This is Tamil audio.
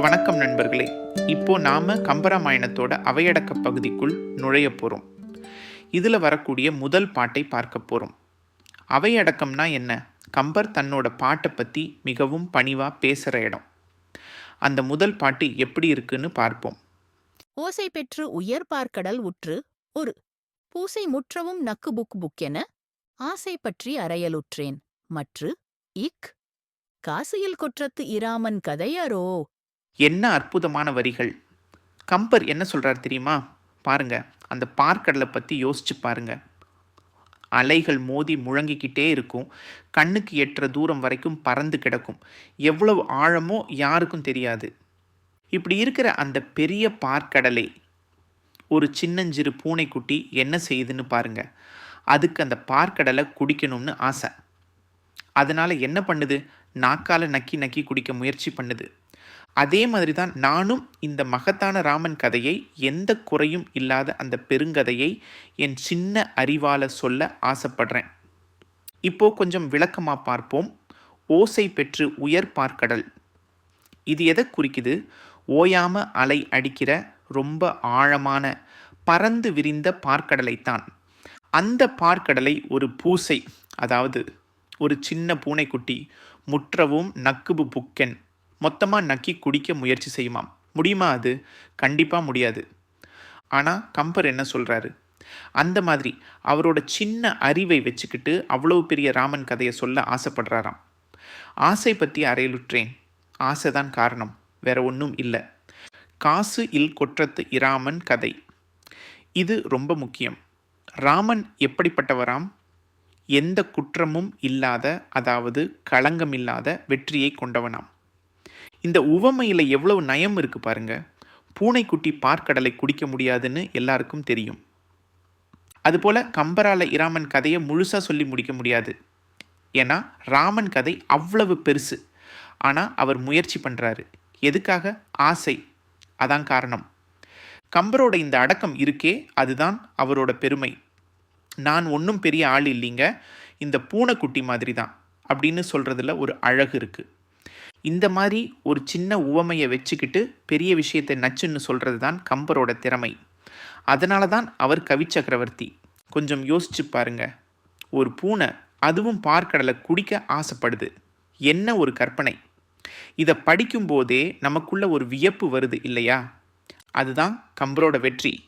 வணக்கம் நண்பர்களே. இப்போ நாம கம்பராமாயணத்தோட அவையடக்க பகுதிக்குள் நுழைய போறோம். இதுல வரக்கூடிய முதல் பாட்டை பார்க்க போறோம். அவையடக்கம்னா என்ன? கம்பர் தன்னோட பாட்டை பத்தி மிகவும் பணிவா பேசுற இடம். அந்த முதல் பாட்டு எப்படி இருக்குன்னு பார்ப்போம். ஓசை பெற்று உயர் பார்க்கடல் உற்று ஒரு. பூசை முற்றவும் நக்கு புக் புக்கென ஆசை பற்றி அறையலுற்றேன். மற்று இக். காசியில் குற்றத்து இராமன் கதையரோ என்ன அற்புதமான வரிகள். கம்பர் என்ன சொல்கிறார் தெரியுமா? பாருங்க அந்த பார்க்கடலை பற்றி யோசிச்சு பாருங்க. அலைகள் மோதி முழங்கிக்கிட்டே இருக்கும். கண்ணுக்கு எட்டுற தூரம் வரைக்கும் பறந்து கிடக்கும். எவ்வளவு ஆழமோ யாருக்கும் தெரியாது. இப்படி இருக்கிற அந்த பெரிய பார்க்கடலை ஒரு சின்னஞ்சிறு பூனைக்குட்டி என்ன செய்யுதுன்னு பாருங்க. அதுக்கு அந்த பார்க்கடலை குடிக்கணும்னு ஆசை. அதனால என்ன பண்ணுது? நாக்கால நக்கி நக்கி குடிக்க முயற்சி பண்ணுது. அதே மாதிரி தான் நானும் இந்த மகத்தான ராமன் கதையை எந்த குறையும் இல்லாத அந்த பெருங்கதையை என் சின்ன அறிவால் சொல்ல ஆசைப்படுறேன். இப்போ கொஞ்சம் விளக்கமாக பார்ப்போம். ஓசை பெற்று உயர் பார்க்கடல். இது எதை குறிக்குது? ஓயாம அலை அடிக்கிற ரொம்ப ஆழமான பறந்து விரிந்த பார்க்கடலைத்தான். அந்த பார்க்கடலை ஒரு பூசை அதாவது ஒரு சின்ன பூனைக்குட்டி முற்றவும் நக்குபு புக்கென். மொத்தமாக நக்கி குடிக்க முயற்சி செய்யுமாம். முடியுமா அது? கண்டிப்பாக முடியாது. ஆனால் கம்பர் என்ன சொல்கிறாரு அந்த மாதிரி அவரோட சின்ன அறிவை வச்சுக்கிட்டு அவ்வளோ பெரிய ராமன் கதையை சொல்ல ஆசைப்படுறாராம். ஆசை பற்றி அறையலுற்றேன். ஆசை தான் காரணம். வேற ஒன்றும் இல்லை. காசு இல் கொற்றத்து இராமன் கதை. இது ரொம்ப முக்கியம். ராமன் எப்படிப்பட்டவராம்? எந்த குற்றமும் இல்லாத அதாவது களங்கமில்லாத வெற்றியை கொண்டவனாம். இந்த உவமையில் எவ்வளவு நயம் இருக்கு பாருங்க. பூனைக்குட்டி பார்க்கடலை குடிக்க முடியாதுன்னு எல்லாருக்கும் தெரியும். அதுபோல கம்பரால இராமன் கதையை முழுசாக சொல்லி முடிக்க முடியாது. ஏன்னா ராமன் கதை அவ்வளவு பெருசு. ஆனால் அவர் முயற்சி பண்ணுறாரு எதுக்காக? ஆசை. அதான் காரணம். கம்பரோட இந்த அடக்கம் இருக்கே அதுதான் அவரோட பெருமை. நான் ஒன்றும் பெரிய ஆள் இல்லைங்க. இந்த பூனைக்குட்டி மாதிரி தான் அப்படின்னு சொல்கிறதுல ஒரு அழகு இருக்குது இந்த மாதிரி ஒரு சின்ன உவமையை வச்சுக்கிட்டு பெரிய விஷயத்தை நச்சுன்னு சொல்கிறது தான் கம்பரோட திறமை. அதனால தான் அவர் கவி சக்கரவர்த்தி. கொஞ்சம் யோசிச்சு பாருங்க. ஒரு பூனை அதுவும் பார்க்கடலை குடிக்க ஆசைப்படுது. என்ன ஒரு கற்பனை. இதை படிக்கும்போதே நமக்குள்ள ஒரு வியப்பு வருது இல்லையா? அதுதான் கம்பரோட வெற்றி.